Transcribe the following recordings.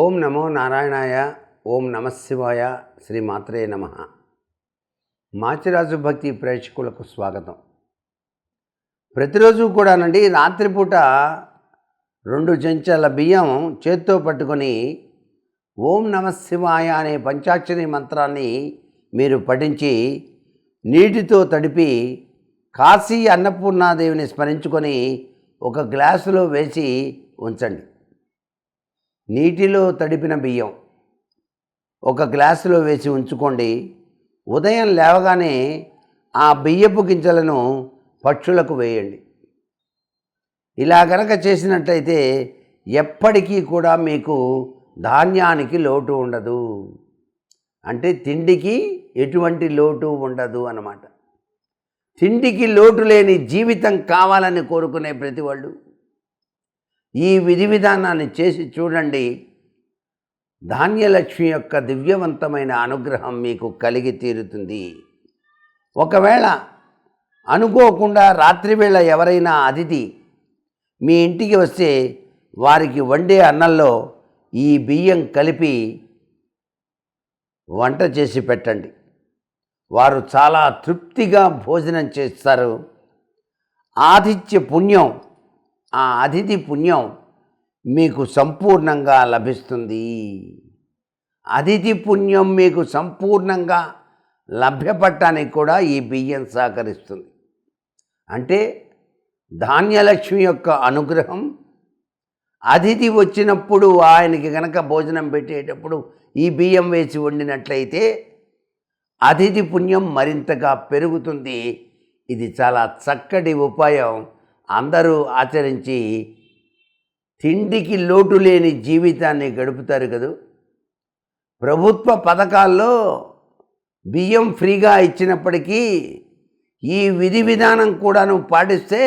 ఓం నమో నారాయణాయ ఓం నమశివాయ శ్రీ మాత్రే నమ. మాచిరాజు భక్తి ప్రేక్షకులకు స్వాగతం. ప్రతిరోజు కూడానండి రాత్రిపూట రెండు చెంచాల బియ్యం చేత్తో పట్టుకొని ఓం నమశివాయ అనే పంచాక్షరి మంత్రాన్ని మీరు పఠించి నీటితో తడిపి కాశీ అన్నపూర్ణాదేవిని స్మరించుకొని ఒక గ్లాసులో వేసి ఉంచండి. నీటిలో తడిపిన బియ్యం ఒక గ్లాసులో వేసి ఉంచుకోండి. ఉదయం లేవగానే ఆ బియ్యపు గింజలను పక్షులకు వేయండి. ఇలా గనక చేసినట్టయితే ఎప్పటికీ కూడా మీకు ధాన్యానికి లోటు ఉండదు. అంటే తిండికి ఎటువంటి లోటు ఉండదు అన్నమాట. తిండికి లోటు లేని జీవితం కావాలని కోరుకునే ప్రతి వాళ్ళు ఈ విధి విధానాన్ని చేసి చూడండి. ధాన్యలక్ష్మి యొక్క దివ్యవంతమైన అనుగ్రహం మీకు కలిగి తీరుతుంది. ఒకవేళ అనుకోకుండా రాత్రివేళ ఎవరైనా అతిథి మీ ఇంటికి వస్తే వారికి వండే అన్నంలో ఈ బియ్యం కలిపి వంట చేసి పెట్టండి. వారు చాలా తృప్తిగా భోజనం చేస్తారు. ఆతిథ్య పుణ్యం ఆ అతిథి పుణ్యం మీకు సంపూర్ణంగా లభిస్తుంది. అతిథి పుణ్యం మీకు సంపూర్ణంగా లభ్యపడటానికి కూడా ఈ బియ్యం సహకరిస్తుంది. అంటే ధాన్యలక్ష్మి యొక్క అనుగ్రహం అతిథి వచ్చినప్పుడు ఆయనకి గనక భోజనం పెట్టేటప్పుడు ఈ బియ్యం వేసి వండినట్లయితే అతిథి పుణ్యం మరింతగా పెరుగుతుంది. ఇది చాలా చక్కటి ఉపాయం. అందరూ ఆచరించి తిండికి లోటు లేని జీవితాన్ని గడుపుతారు కదూ? ప్రభుత్వ పథకాల్లో బియ్యం ఫ్రీగా ఇచ్చినప్పటికీ ఈ విధి విధానం కూడాను పాటిస్తే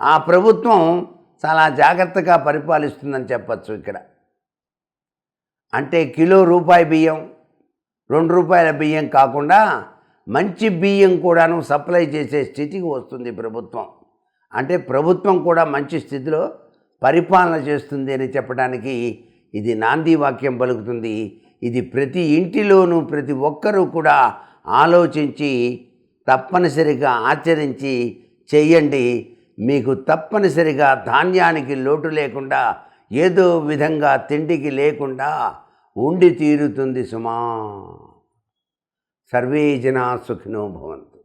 ఆ ప్రభుత్వం చాలా జాగ్రత్తగా పరిపాలిస్తుందని చెప్పచ్చు ఇక్కడ. అంటే కిలో రూపాయి బియ్యం రెండు రూపాయల బియ్యం కాకుండా మంచి బియ్యం కూడాను సప్లై చేసే స్థితికి వస్తుంది ప్రభుత్వం. అంటే ప్రభుత్వం కూడా మంచి స్థితిలో పరిపాలన చేస్తుంది అని చెప్పడానికి ఇది నాంది వాక్యం పలుకుతుంది. ఇది ప్రతి ఇంటిలోనూ ప్రతి ఒక్కరూ కూడా ఆలోచించి తప్పనిసరిగా ఆచరించి చెయ్యండి మీకు తప్పనిసరిగా ధాన్యానికి లోటు లేకుండా ఏదో విధంగా తిండికి లేకుండా ఉండి తీరుతుంది సుమా. సర్వే జనా సుఖినో భవంతు.